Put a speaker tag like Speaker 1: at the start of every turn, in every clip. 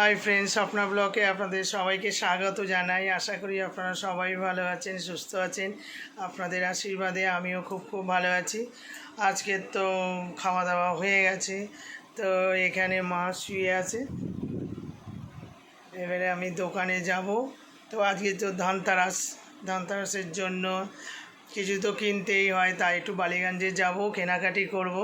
Speaker 1: Hi friends Swapna ব্লকে আপনাদের সবাইকে স্বাগত জানাই। আশা করি আপনারা সবাই ভালো আছেন, সুস্থ আছেন। আপনাদের আশীর্বাদে আমিও খুব খুব ভালো আছি। আজকে তো খাওয়া দাওয়া হয়ে গেছে, তো এখানে মা শুয়ে আছে। এবারে আমি দোকানে যাব। তো আজকে তো ধানতারাস, ধানতারাসের জন্য কিছু তো কিনতেই হয়, তাই একটু বালিগঞ্জে যাব, কেনাকাটি করব।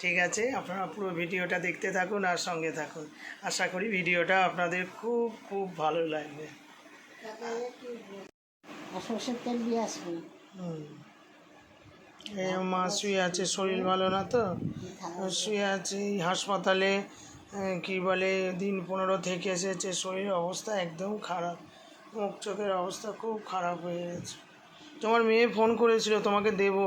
Speaker 1: ঠিক আছে, আপনারা পুরো ভিডিওটা দেখতে থাকুন আর সঙ্গে থাকুন। আশা করি ভিডিওটা আপনাদের খুব খুব ভালো লাগবে। মা শুয়ে আছে, শরীর ভালো না তো? শুয়ে আছে, হাসপাতালে কি বলে, দিন পনেরো থেকে এসেছে শরীরের অবস্থা একদম খারাপ। মুখ চোখের অবস্থা খুব খারাপ হয়ে গেছে। তোমার মেয়ে ফোন করেছিল, তোমাকে দেবো।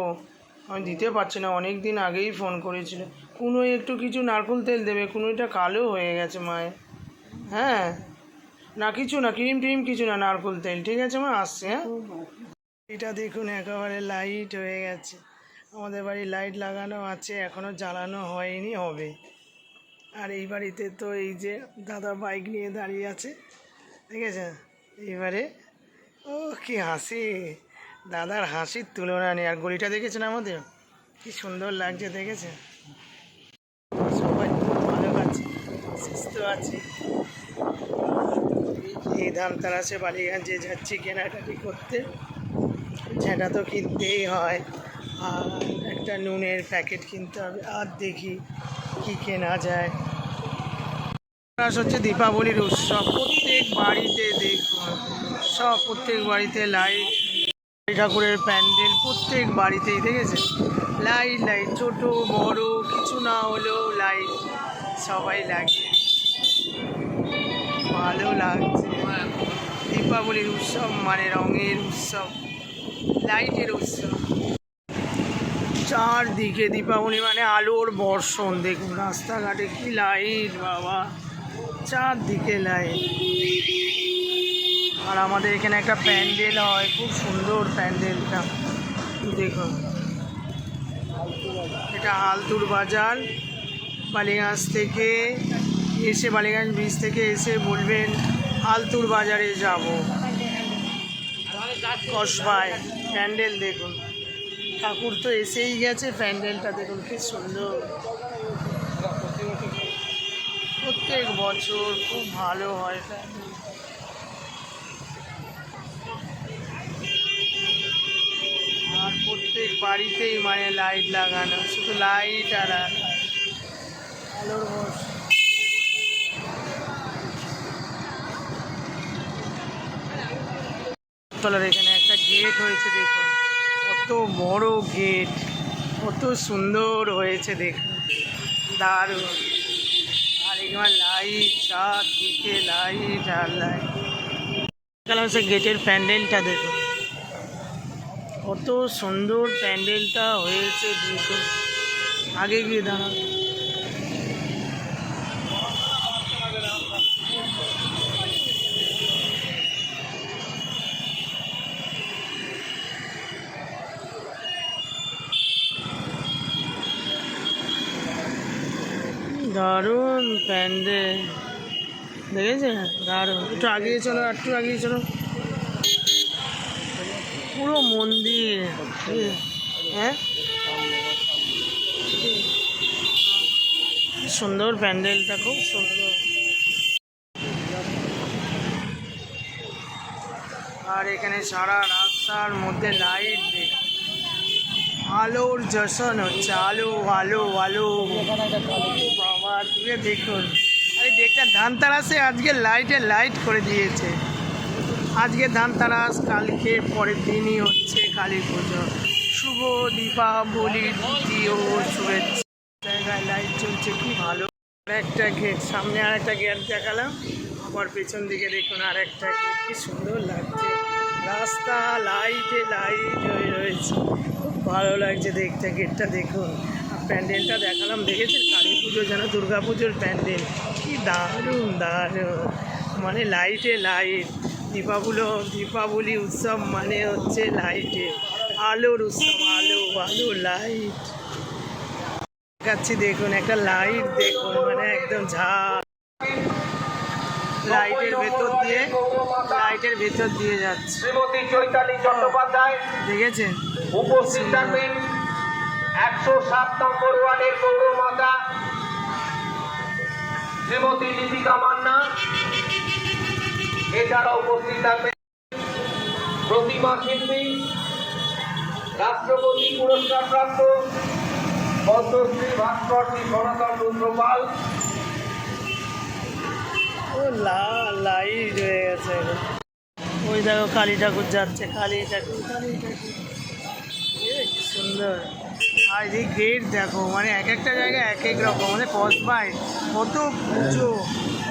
Speaker 1: আমি দিতে পারছি না অনেক দিন আগেই ফোন করেছিল। কুনোই একটু কিছু নারকেল তেল দেবে, কুনোইটা কালো হয়ে গেছে মায়ের। হ্যাঁ? না কিছু না, ক্রিম ট্রিম কিছু না, নারকেল তেল, ঠিক আছে মা? আসছে হ্যাঁ? এটা দেখুন, একেবারে লাইট হয়ে গেছে। আমাদের বাড়ি লাইট লাগানো আছে এখনও জ্বালানো হয়নি, হবে। আর এই বাড়িতে তো এই যে দাদা বাইক নিয়ে দাঁড়িয়ে আছে, ঠিক আছে? এইবারে, ও কি হাসি! দাদার হাসির তুলনা নেই। আর গলিটা দেখেছেন আমাদের? কি সুন্দর লাগছে দেখেছে সবাই ভালো আছে, সুস্থ আছে। এই ধান তারাসে বালিগঞ্জে যাচ্ছি কেনাকাটি করতে, সেটা তো কিনতেই হয়। আর একটা নুনের প্যাকেট কিনতে হবে, আর দেখি কি কেনা যায়। হচ্ছে দীপাবলির উৎসব, প্রত্যেক বাড়িতে দেখুন, সব প্রত্যেক বাড়িতে লাইট ঠাকুরের প্যান্ডেল প্রত্যেক বাড়িতেই দেখেছে। লাইট লাইট, ছোট, বড়, কিছু না হলেও লাইট সবাই লাগে ভালো লাগছে। দীপাবলির উৎসব মানে রঙের উৎসব, লাইটের উৎসব। চারদিকে দীপাবলি মানে আলোর বর্ষণ। দেখুন রাস্তাঘাটে কি লাইট, বাবা। চারদিকে লাইট। আর আমাদের এখানে একটা প্যান্ডেল হয়, খুব সুন্দর প্যান্ডেলটা দেখুন এটা আলতুর বাজার। বালিগঞ্জ থেকে এসে, বালিগঞ্জ ব্রিজ থেকে এসে বলবেন, আলতুর বাজারে যাব। কসবায় প্যান্ডেল দেখুন। ঠাকুর তো এসেই গেছে, প্যান্ডেলটা দেখুন, কি সুন্দর। প্রত্যেক বছর খুব ভালো হয়। প্যান্ডেল আর প্রত্যেক বাড়িতেই মানে লাইট লাগানো, শুধু লাইট আর আলোর বস তলার এখানে একটা গেট হয়েছে দেখুন। কত বড় গেট কত সুন্দর হয়েছে দেখুন। দারুণ। আর এখানে লাইট চারদিকে লাইট আর লাইট গেটের প্যান্ডেলটা দেখুন। কত সুন্দর প্যান্ডেলটা হয়েছে আগে গিয়ে দাঁড়ান দারুণ প্যান্ডেল। দেখেছেন দারুণ। একটু আগিয়ে চলো, একটু আগিয়ে চলো। পুরো মন্দির। হ্যাঁ? সুন্দর প্যান্ডেলটা, খুব সুন্দর। আর এখানে সারা রাস্তার মধ্যে লাইট আলোর জশন হচ্ছে, আলো আলো আলো। বাবা তুমি দেখুন। আরে দেখতে ধান তারাসে আজকে লাইটে লাইট করে দিয়েছে। আজকে ধানতারাস, কালকে পরের দিনই হচ্ছে কালী পুজো। শুভ দীপাবলির দ্বিতীয় শুভেচ্ছা। জায়গায় লাইট চলছে, কি ভালো। আর একটা গেট সামনে আর একটা গেট দেখালাম। আবার পেছন দিকে দেখুন আর একটা গেট কি সুন্দর লাগছে। রাস্তা লাইটে লাইট হয়ে রয়েছে। খুব ভালো লাগছে দেখতে গেটটা দেখুন। আর প্যান্ডেলটা দেখালাম, দেখেছেন কালী পুজো যেন, দুর্গা পুজোর প্যান্ডেল? কি দারুণ দারুণ। মানে লাইটে লাইট দীপাবলি দীপাবলি উৎসব মানে হচ্ছে লাইটে আলোর উৎসব আলো আলো লাইট দেখাচ্ছি দেখুন একটা লাইট দেখুন মানে একদম ঝাঁ লাইটের ভেতর দিয়ে লাইটের ভেতর দিয়ে যাচ্ছে।
Speaker 2: শ্রীমতী চৈতালি চট্টোপাধ্যায়।
Speaker 1: দেখেছেন?
Speaker 2: উপস্থিত থাকবেন একশো সাত নম্বর ওয়ার্ডের পৌরমাতা শ্রীমতী লিপিকা মান্না। এছাড়া উপস্থিত থাকবেন প্রতিমা শিল্পী, রাষ্ট্রপতি পুরস্কার প্রাপ্ত পদ্মশ্রী ভাস্করজি সনাতন রুদ্রপাল।
Speaker 1: লাইট হয়ে গেছে। ওই দেখো কালী ঠাকুর যাচ্ছে, কালী ঠাকুর কালী ঠাকুর। সুন্দর। আর এই গেট দেখো মানে এক একটা জায়গায় এক এক রকম মানে কসবাই কত পুজো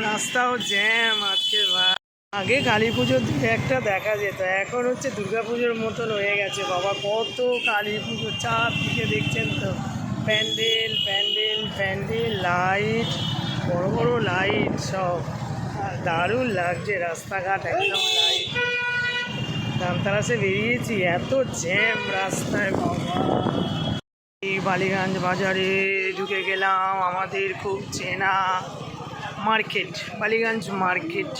Speaker 1: রাস্তাও জ্যাম আজকে আগে কালী পুজোর দু একটা দেখা যেত, এখন হচ্ছে দুর্গা পুজোর মতন হয়ে গেছে। বাবা, কত কালী পুজো, চারদিকে দেখছেন তো। প্যান্ডেল প্যান্ডেল প্যান্ডেল, লাইট, বড় বড় লাইট সব। দারুণ লাগছে রাস্তাঘাট, একদম লাইট। দামতারাসে বেরিয়েছি, এত জ্যাম রাস্তায়, বাবা। এই বালিগঞ্জ বাজারে ঢুকে গেলাম, আমাদের খুব চেনা। মার্কেট, বালিগঞ্জ মার্কেট,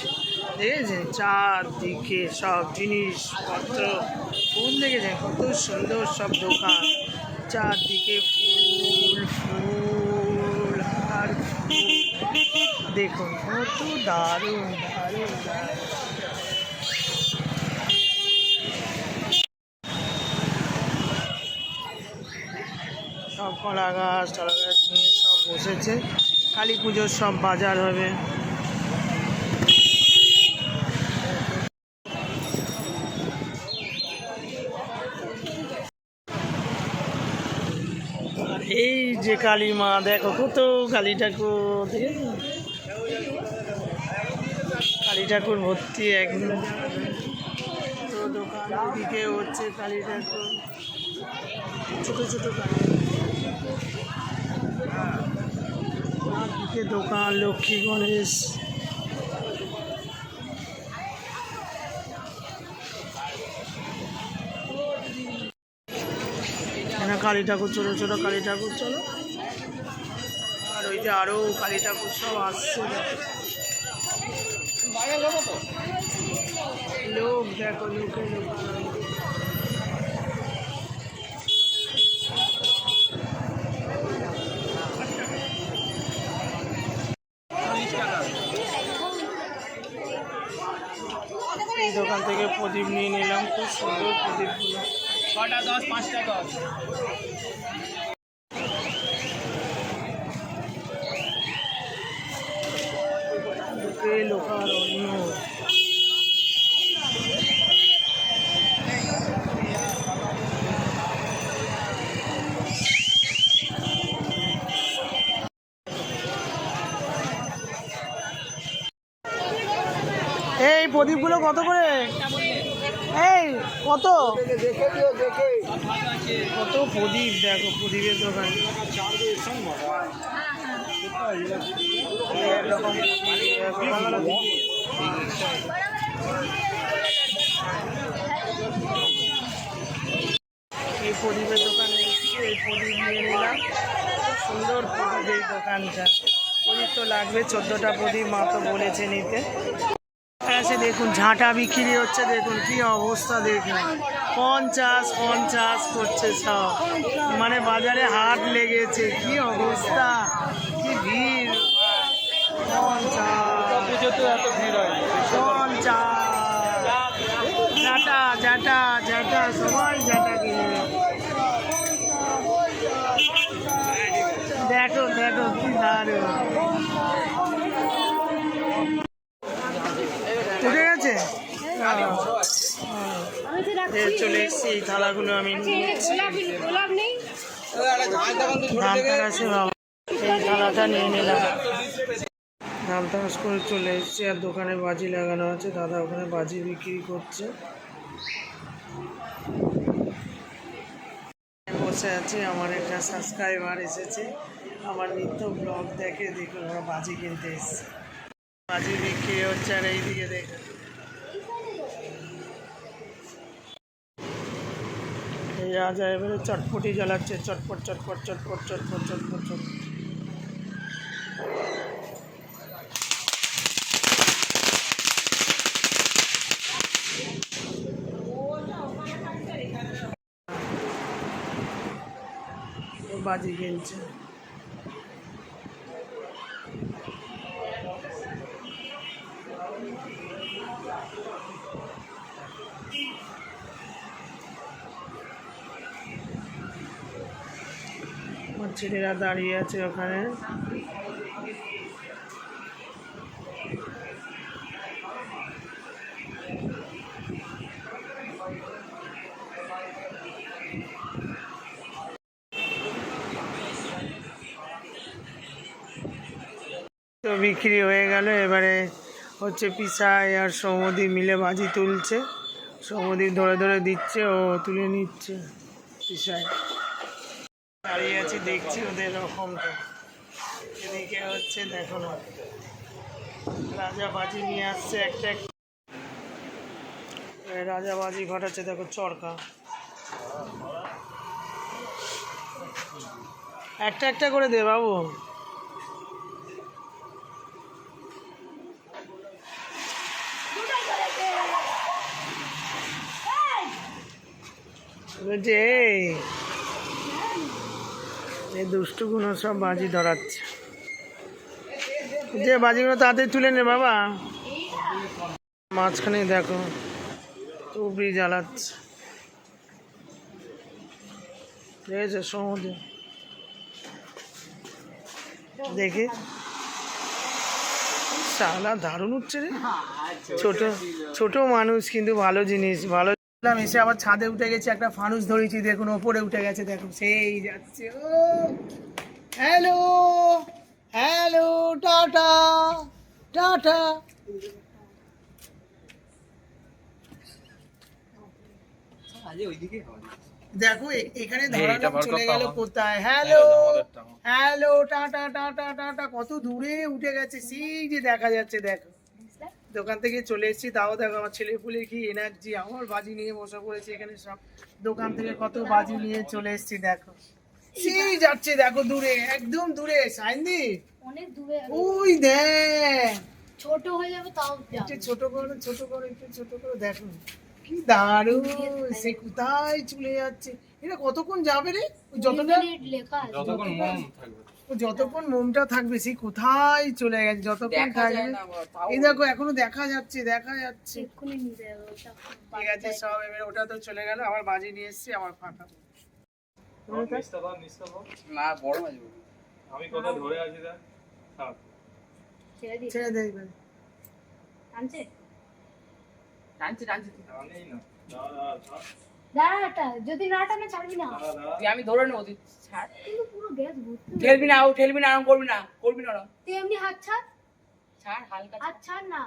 Speaker 1: দেখেছেন? চারদিকে সব জিনিসপত্র। ফুল দেখেছেন? কত সুন্দর সব দোকান। চারদিকে ফুল ফুল আর দেখুন, কত দারুণ দারুণ সব কলা গাছ টলা গাছ নিয়ে সব বসেছে। কালী পুজোর সব বাজার হবে। এই যে কালী মা, দেখো কত কালী ঠাকুর? কালী ঠাকুর ভর্তি একদম। তো দোকান ওদিকে হচ্ছে কালী ঠাকুর। ছোট ছোট কালী। দিকে দোকান, লক্ষ্মী গণেশ। কালী ঠাকুর, ছোটো ছোটো কালী ঠাকুর, চলো। আর ওই যে আরও কালী ঠাকুর সব আসছে। লোক, দেখো লোকে লোক এই দোকান থেকে প্রদীপ নিয়ে নিলাম, খুব সুন্দর প্রদীপগুলো।
Speaker 2: ছটা, দশ পাঁচটা দশ
Speaker 1: লোকার অন্য? এই প্রদীপগুলো কত করে? এই কত? কত প্রদীপ, দেখো, প্রদীপের দোকান। এই প্রদীপের দোকান এই প্রদীপ নিয়ে নিলাম। সুন্দর প্রদীপ এই দোকানটা। প্রদীপ তো লাগবে, চোদ্দোটা প্রদীপ মা তো বলেছে নিতে। আছে দেখুন ঝাঁটা বিক্রি হচ্ছে দেখুন কি অবস্থা দেখুন। পঞ্চাশ পঞ্চাশ করছে সব। মানে বাজারে হাট লেগেছে কি অবস্থা কি ভিড়। পঞ্চাশ। পঞ্চাশ জাটা জাটা জাটা সবাই জাটা কিনবে দেখো দেখো কি দারুণ উঠে গেছে এ, চলে এসছি এই থালাগুলো আমি নিয়ে এসেছি ধান কাটাছে বাবা। এই থালাটা নিয়ে নিলাম। তামাস করে চলে এসেছি আর দোকানে বাজি লাগানো আছে। দাদা ওখানে বাজি বিক্রি করছে। বসে আছি আমার একটা সাবস্ক্রাইবার এসেছে। আমার নিত্য ব্লগ দেখে দেখুন ওরা বাজি কিনতে এসেছে। বাজি বিক্রি হচ্ছে আর এইদিকে দেখুন। এই যায় এবারে চটপটি জ্বালাচ্ছে চটপট চটপট চটপট চটপট চটপট চটপট। বাজি কিনছে ছেলেরা দাঁড়িয়ে আছে ওখানে। তো বিক্রি হয়ে গেল, এবারে হচ্ছে পিসাই আর সৌমদি মিলে বাজি তুলছে। সৌমদি ধরে ধরে দিচ্ছে, ও তুলে নিচ্ছে পিসাই দাঁড়িয়ে আছি, দেখছি ওদের রকমটা এদিকে হচ্ছে, দেখো না। রাজা বাজি নিয়ে আসছে একটা রাজা বাজি ঘটাচ্ছে, দেখো, চরকা। একটা একটা করে দে বাবু। এই এই দুষ্টুগুলো সব বাজি ধরাচ্ছে। যে বাজিগুলো তাড়াতাড়ি তুলে নে বাবা। মাঝখানে দেখো টুপি জ্বালাচ্ছে। দেখেছে সমুদ্র। দেখে। সালা দারুণ উঠছে রে। ছোট ছোট মানুষ কিন্তু ভালো জিনিস ভালো বললাম এসে আবার ছাদে উঠে গেছে একটা ফানুস ধরেছি দেখুন ওপরে উঠে গেছে দেখুন সেই যাচ্ছে ও। Hello hello tata tata. দেখো এখানে ধরানো চলে গেল কোথায়? Hello hello tata tata tata কত দূরে উঠে গেছে সেই যে দেখা যাচ্ছে দেখো। দোকান থেকে চলে এসেছি তাও দেখো আমার ছেলে পুলে কি এনার্জি আমার বাজি নিয়ে বসে পড়েছে এখানে সব। দোকান থেকে কত বাজি নিয়ে চলে এসেছি দেখো। সেই যাচ্ছে দেখো দূরে একদম দূরে সাইন্দি
Speaker 3: অনেক দূরে
Speaker 1: ওই দেখ।
Speaker 3: ছোট হয়ে যাবে তাও
Speaker 1: একটু ছোট করো ছোট করো একটু ছোট করো দেখো। কি দারুণ সে কোথায় চলে যাচ্ছে। এটা কতক্ষণ যাবে রে? যতটা
Speaker 3: লেখা
Speaker 4: যতক্ষণ মন থাকবে।
Speaker 1: যতক্ষণ মোমটা থাকবে সেই কোথায় চলে গেছে যতক্ষণ থাকবে। এই দেখো এখনও দেখা যাচ্ছে দেখা যাচ্ছে। ঠিক আছে সব এবার ওটা তো চলে গেল আবার বাজি নিয়ে এসেছি
Speaker 4: নিচটা ধর
Speaker 5: না বড় মাছ
Speaker 4: আমি কোথায় ধরে আছি
Speaker 3: ছেড়ে
Speaker 1: এবার।
Speaker 3: আনছে
Speaker 5: টানছি টানছি।
Speaker 4: না।
Speaker 3: দাঁড়াটা যদি না টানে ছাড়বি না।
Speaker 4: দাঁড়া দাঁড়া।
Speaker 5: তুই আমি ধরে নেব তুই ছাড়।
Speaker 3: কিন্তু পুরো গ্যাস ভর্তি
Speaker 5: ঠেলবি না ও ঠেলবি না আরাম করবি না করবি না ওরম।
Speaker 3: তুই এমনি হাত ছাড়।
Speaker 5: ছাড় হালকা
Speaker 3: হাত ছাড়। না।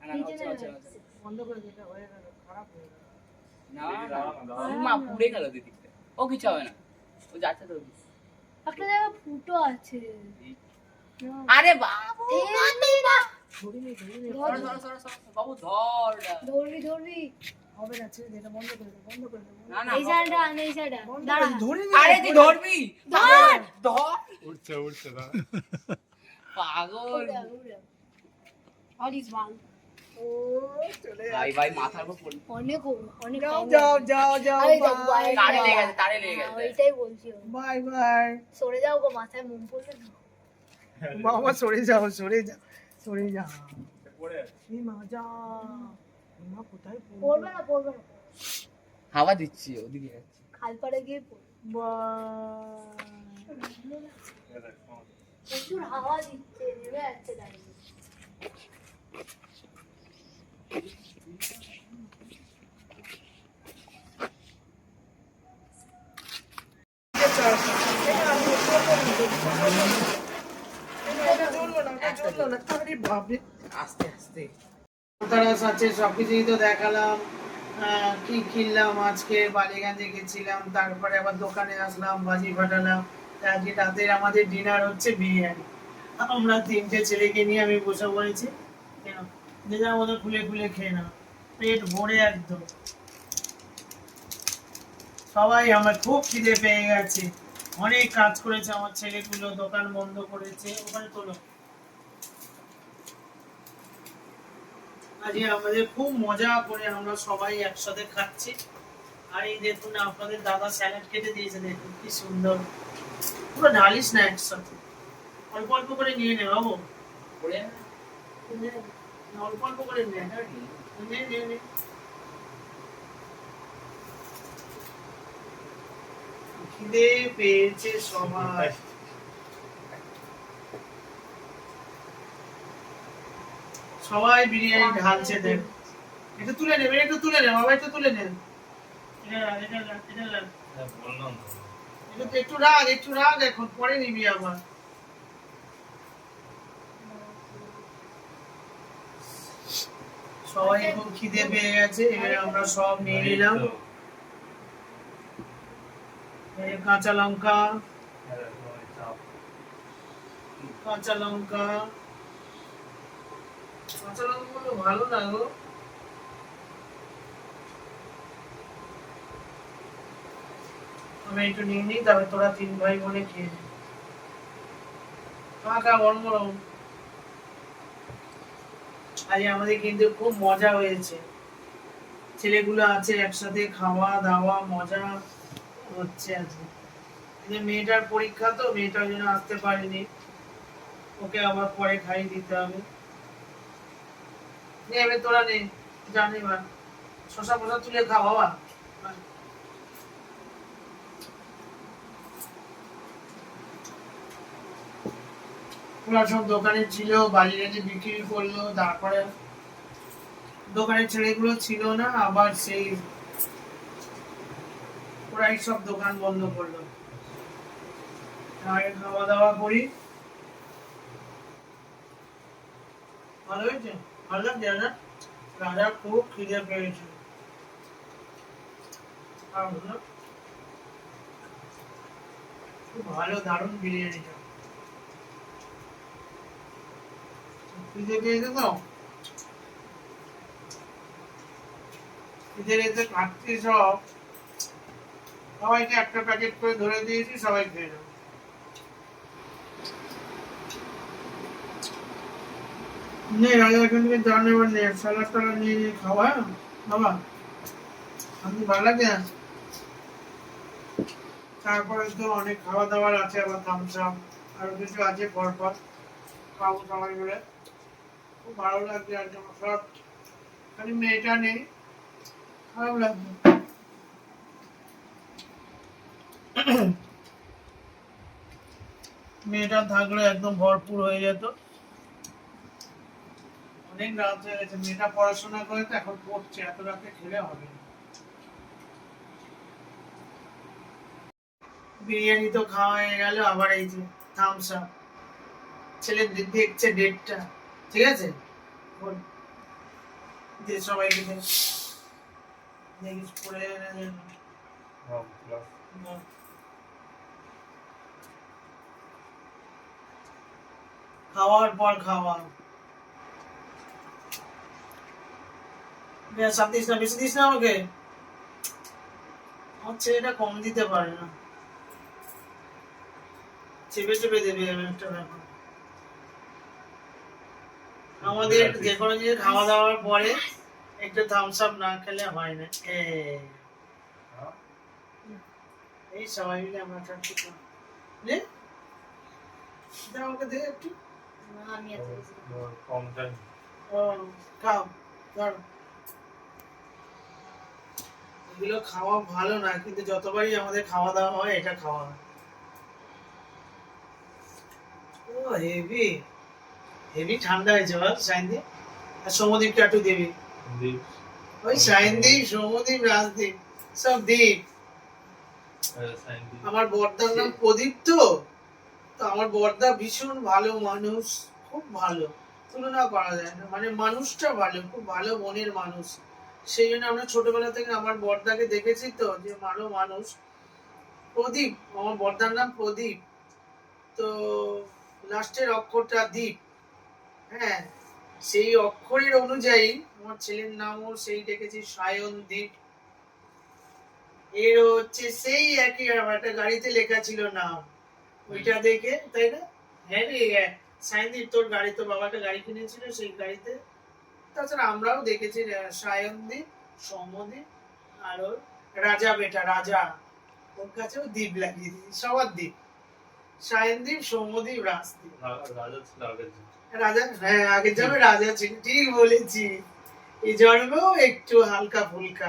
Speaker 5: না, না,
Speaker 3: নিচে
Speaker 5: হচ্ছে,
Speaker 3: নেমে
Speaker 5: হচ্ছে,
Speaker 3: যাচ্ছে।
Speaker 5: হচ্ছে।
Speaker 1: বন্ধ করে দিতে হয়ে গেল খারাপ হয়ে গেল।
Speaker 5: না না
Speaker 4: দাঁড়া না দাঁড়া
Speaker 5: মা পুড়ে গেল দিদিকটা। ও কিছু হবে না। ও যাচ্ছে তো
Speaker 3: একটা ফুটো আছে।
Speaker 5: আরে বাবু
Speaker 3: না
Speaker 5: ধর ধর ধর ধর, ধর না।
Speaker 3: ধরবি ধরবি
Speaker 1: হবে না ছেড়ে দে এটা বন্ধ করে দে বন্ধ করে দে
Speaker 5: না না
Speaker 3: এই সাইডটা আন এই সাইডটা দাঁড়া।
Speaker 1: দে। ধরিনি
Speaker 5: আরে তুই ধরবি?
Speaker 3: ধর।
Speaker 5: ধর।
Speaker 4: উঠছে উঠছে দাঁড়া
Speaker 5: পাগল।
Speaker 3: অল ইজ ওয়ান
Speaker 1: ও চলে
Speaker 5: ভাই ভাই মাথার উপর
Speaker 3: অনেক অনেক
Speaker 1: যাও যাও যাও যাও
Speaker 3: আরে যাও,
Speaker 1: বাই
Speaker 3: bye.
Speaker 5: তারে লেগে গেছে তারে লেগে
Speaker 3: হ্যাঁ,
Speaker 5: গেছে।
Speaker 3: ওইটাই বলছি
Speaker 1: বাই বাই
Speaker 3: সরে যাও গো মাথায় মোম পড়লে
Speaker 1: বাবা সরে যাও সরে যাও সরে যাও।
Speaker 4: পড়ে
Speaker 1: এই মা যা। এই মা কোথায় পড়বে?
Speaker 3: পড়বে না পড়বে না
Speaker 5: হাওয়া দিচ্ছি ওদিকে যাচ্ছে
Speaker 3: খালপাড়ে গিয়ে। প্রচুর হাওয়া দিচ্ছে নেমে যাচ্ছে গাড়ি
Speaker 1: আস্তে আস্তে তারাস আছে, সবকিছুই তো দেখালাম। কি কিনলাম আজকে, বালিগঞ্জে গেছিলাম, তারপরে আবার দোকানে আসলাম, বাজি ফাটালাম। আজকে রাতের আমাদের ডিনার হচ্ছে বিরিয়ানি। আমরা তিনটে ছেলেকে নিয়ে আমি বসে পড়েছি। যে যার মতো খুলে খুলে খেয়ে নাও। পেট ভরে একদম। সবাই আমার খুব খিদে পেয়ে গেছে। অনেক কাজ করেছে আমার ছেলেগুলো, দোকান বন্ধ করেছে। ওখানে তোলো। আজকে আমাদের খুব মজা করে আমরা সবাই একসাথে খাচ্ছি। আর এই দেখুন আপনাদের দাদা স্যালাড কেটে দিয়েছে দেখুন কি সুন্দর। পুরো ঢালিস না একসাথে। অল্প অল্প করে নিয়ে নে বাবু। অল্প অল্প করে নে। নে নে নে খিদে পেয়েছে সবাই সবাই বিরিয়ানি ঢালছে দেখ। একটু তুলে নেবে একটু তুলে নে বাবা একটু তুলে নেন এটা এটা এটা রাখ।
Speaker 4: হ্যাঁ।
Speaker 1: একটু রাখ একটু রাখ এখন পরে নিবি আবার। সবাই খুব খিদে পেয়ে গেছে এবারে আমরা সব নিয়ে নিলাম। কাঁচা লঙ্কা
Speaker 4: হ্যাঁ।
Speaker 1: কাঁচা লঙ্কা কাঁচা ভালো না গো। আমি একটু নিয়ে নিই তোরা তিন ভাই খেয়ে আজ আমাদের কিন্তু খুব মজা হয়েছে। ছেলেগুলো আছে একসাথে, খাওয়া, দাওয়া, মজা হচ্ছে আজকে। যে মেয়েটার পরীক্ষা তো মেয়েটার জন্য আসতে পারেনি। ওকে আবার পরে খাইয়ে দিতে হবে। নে তোরা নে জানি শশা ফসা তুলে খা, বাবা। সব দোকানে ছিল বাড়িতে যে বিক্রি করল, তারপরে দোকানের ছেলেগুলো ছিল না, আবার সেই ওরাই সব দোকান বন্ধ করল। আগে খাওয়া দাওয়া করি। ভালো হয়েছে? ভালো লাগছে রাজা খুব খিদে পেয়েছে। আর হলো, খুব ভালো দারুণ বিরিয়ানিটা পেয়েছে তো? খিদে পেয়েছে খাচ্ছি সব। সবাইকে একটা প্যাকেট করে ধরে দিয়েছি সবাই খেয়ে নেবে। নে রাজা এখান থেকে জান এবার নে নিয়ে নিয়ে খাওয়া? বাবা। আমি ভালো লাগে তারপরে তো অনেক খাওয়া দাওয়ার আছে, আবার থামস আপ আরও কিছু আছে পরপর, খাব সবাই মিলে। খুব ভালো লাগছে আর আমার সব। খালি মেয়েটা নেই, খারাপ লাগছে। মেয়েটা থাকলে একদম ভরপুর হয়ে যেত। অনেক রাত হয়ে গেছে মেয়েটা পড়াশোনা করে তো এখন পড়ছে এত রাতে খেলে হবে বিরিয়ানি তো খাওয়া হয়ে গেল আবার এই যে থামস আপ ছেলে দেখছে ডেটটা ঠিক আছে। দে সবাইকে দেখিস পড়ে
Speaker 4: হ্যাঁ,
Speaker 1: খাওয়ার পর খাওয়া। আর দিস না বেশি দিস না আমাকে। আমার ছেলেটা কম দিতে পারে না। চেপে চেপে দেবে একটা ব্যাপার। আমাদের যে কোনো জিনিস খাওয়া দাওয়ার পরে একটু থামস আপ না খেলে হয় না। এই? সবাই মিলে আমরা খাচ্ছি। নে। আমাকে দে একটু।
Speaker 3: না আমি
Speaker 4: কম time।
Speaker 1: ও, খাও ধরো। এগুলো খাওয়া ভালো না কিন্তু যতবারই আমাদের খাওয়া দাওয়া হয় এটা খাওয়া হয়। ও হেভি। হেভি ঠান্ডা হয়েছে আর একটু দিবি। ওই সব দ্বীপ
Speaker 4: হ্যাঁ।
Speaker 1: আমার বর্দার নাম প্রদীপ তো? তো আমার বর্দা ভীষণ ভালো মানুষ খুব খুব ভালো। তুলনা করা যায় না। মানে মানুষটা ভালো খুব ভালো মনের মানুষ। সেই জন্য আমরা ছোটবেলা থেকে আমার বর্দাকে দেখেছি তো, যে ভালো মানুষ। প্রদীপ, আমার বর্দার নাম প্রদীপ। তো লাস্টের অক্ষরটা দ্বীপ হ্যাঁ সেই অক্ষরের অনুযায়ী আমার ছেলের নামও সেই ডেকেছি সায়ন দ্বীপ এর হচ্ছে সেই একই একটা গাড়িতে লেখা ছিল নাম। ওইটা দেখে, তাই না? হ্যাঁ রে। সায়নদীপ তোর গাড়ি তো বাবাটা গাড়ি কিনেছিল সেই গাড়িতে? তাছাড়া আমরাও দেখেছি সায়নদীপ সৌম্যদীপ আর ওর রাজা বেটা রাজা। ওর কাছেও দ্বীপ লাগিয়ে দিয়েছি সবার দ্বীপ। সায়নদীপ সৌম্যদীপ রাজদীপ
Speaker 4: রাজা
Speaker 1: হ্যাঁ আগের জন্মে রাজা ছিল ঠিক বলেছি। এই জন্মেও একটু হালকা ফুলকা।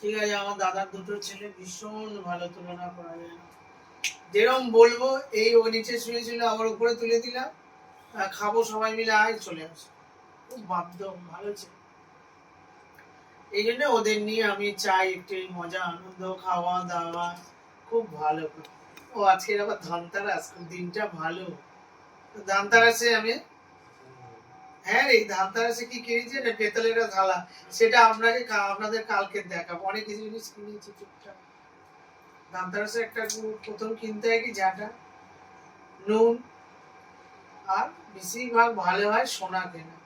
Speaker 1: ঠিক আছে আমার দাদার দুটো ছেলে ভীষণ ভালো তুলনা করা যায়। যেরকম বলব, এই ও নিচে শুয়েছিল, আবার উপরে তুলে দিলাম। খাব সবাই মিলে, আয় চলে আসে। বাধ্য ভালো ছিল এই জন্য ওদের নিয়ে আমি চাই একটু মজা, আনন্দ খাওয়া দাওয়া খুব ভালো ও আজকে আবার ধানতারাস দিনটা ভালো। ধানতারাসে আমি হ্যাঁ রে ধানতারাসে কি কিনেছি না পেতলের থালা সেটা আপনাকে আপনাদের কালকে দেখাবো। অনেক কিছু জিনিস কিনেছি টুকটাক ধানতারাসে একটা প্রথম কিনতে হয় কি? যাটা নুন আর বেশিরভাগ ভালো হয় সোনা কেনা।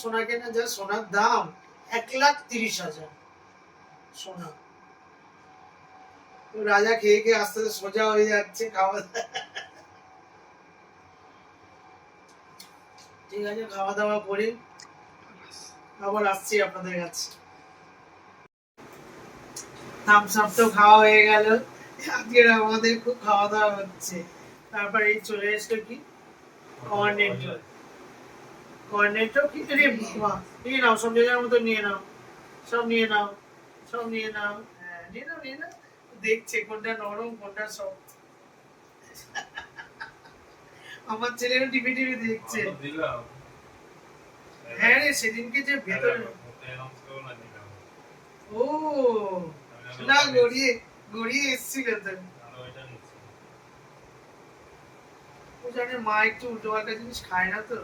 Speaker 1: সোনা কেনা যা, সোনার দাম এক লাখ তিরিশ হাজার সোনা। রাজা খেয়ে খেয়ে আস্তে আস্তে সোজা হয়ে যাচ্ছে খাওয়া। ঠিক আছে, খাওয়া দাওয়া করি আবার আসছি আপনাদের কাছে। থামস আপ তো খাওয়া হয়ে গেল আজকে আমাদের খুব খাওয়া দাওয়া হচ্ছে তারপর এই চলে এসলো কি কর্নেটো কর্নেটো কি রে নিয়ে নাও সব জায়গার মতো নিয়ে নাও সব নিয়ে নাও সব নিয়ে নাও হ্যাঁ নিয়ে নাও নিয়ে নাও দেখছে কোনটা নরম কোনটা সব আমার ছেলেও টিভি টিভি দেখছে হ্যাঁ রে সেদিনকে যে ভেতরে। ও না, গড়িয়ে গড়িয়ে এসেছিল তো
Speaker 4: নিচ্ছি। আমি ওইটা নিচ্ছি।
Speaker 1: ও জানে মা একটু উল্টো পাল্টা জিনিস খায় না তো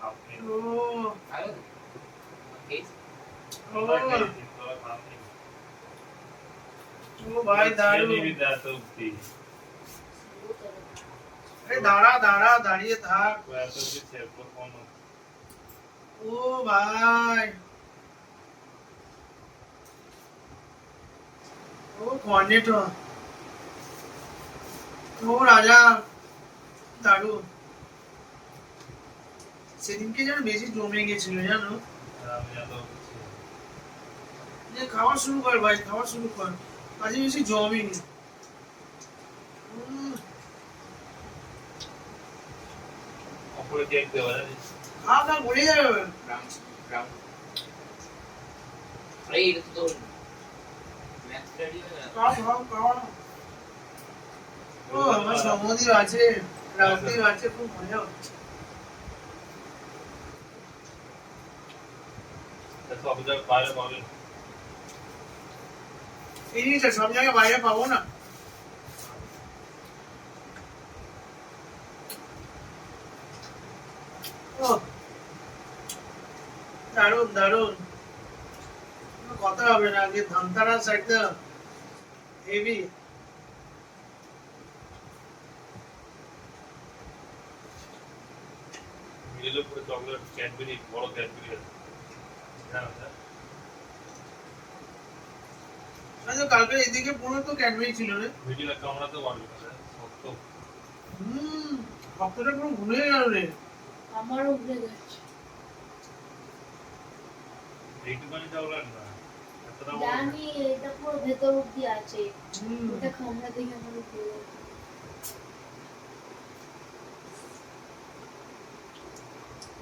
Speaker 4: কাপ নিয়ে।
Speaker 1: ও
Speaker 5: ভালো তো? খেয়েছি।
Speaker 1: ও
Speaker 4: আমরা খেয়েছি, তোরা খাওনি।
Speaker 1: ও ভাই
Speaker 4: খেয়ে
Speaker 1: দারুণ
Speaker 4: নিবি তো এত অব্দি।
Speaker 1: আরে দাঁড়া দাঁড়া দাঁড়িয়ে থাক
Speaker 4: তো এত অব্দি শেয়ার করো, ফোন হচ্ছে।
Speaker 1: ও ভাই ও কর্নেটো ও রাজা দারুণ সেদিনকে যেন বেশি জমে গেছিল জানো? যে খাওয়া শুরু কর ভাই খাওয়া শুরু কর। আজ বেশি জমই নি উম,
Speaker 4: ওপরে কেক দেওয়া
Speaker 1: ভরে যাবে সমুদ্র আছে রাজদীপ আছে খুব মজা হচ্ছে
Speaker 4: তা সব জায়গায় বাইরে পাবেন।
Speaker 1: এই জিনিসটা সব জায়গায় বাইরে পাবো না দারুণ দারুণ কোনো কথা হবে না, আগে ধানতারাস একদম হেভি
Speaker 4: মিডিলের উপরে চকলেট ক্যাডবেরি বড় ক্যাডবেরি আছে। হ্যাঁ হ্যাঁ।
Speaker 1: আচ্ছা কালকে এদিকে পুরো তো ক্যাডবেরি ছিল রে।
Speaker 4: মিডিলে কামড়াতে পারবি না। শক্ত।
Speaker 1: হুম ভক্তটা পুরো ভুলে গেল রে।
Speaker 3: আমারও ভুলে যাচ্ছে।
Speaker 4: এইটুখানি চকলেট না।
Speaker 3: জানি এটা পুরো ভেতর অব্দি আছে।
Speaker 1: হুম।
Speaker 3: খামড়া দেখে আমারও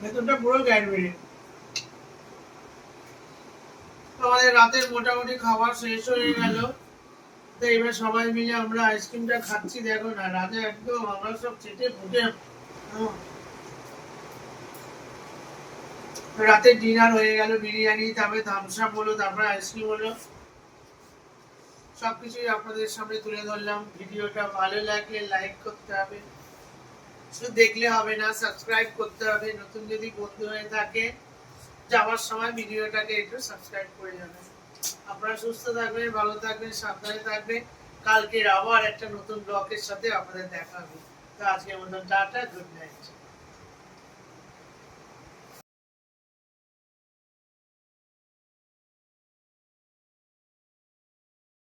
Speaker 1: ভেতরটা পুরো ক্যাডবেরি আমাদের রাতের মোটামুটি খাবার শেষ হয়ে গেল। তো এবার সবাই মিলে আমরা আইসক্রিমটা খাচ্ছি দেখো না রাতে একদম আমরা সব চেটে ফুটে হুম। রাতের ডিনার হয়ে গেল, বিরিয়ানি, তারপরে থামস আপ হলো, তারপরে আইসক্রিম হলো। সব কিছুই আপনাদের সামনে তুলে ধরলাম। ভিডিওটা ভালো লাগলে লাইক করতে হবে। শুধু দেখলে হবে না সাবস্ক্রাইব করতে হবে। নতুন যদি বন্ধু হয়ে থাকে, যাওয়ার সময় ভিডিওটাকে একটু সাবস্ক্রাইব করে যাবেন। আপনারা সুস্থ থাকবেন, ভালো থাকবেন, সাবধানে থাকবেন। কালকের আবার একটা নতুন ব্লকের সাথে আপনাদের দেখা হবে। তো আজকের মতন টাটা গুড নাইট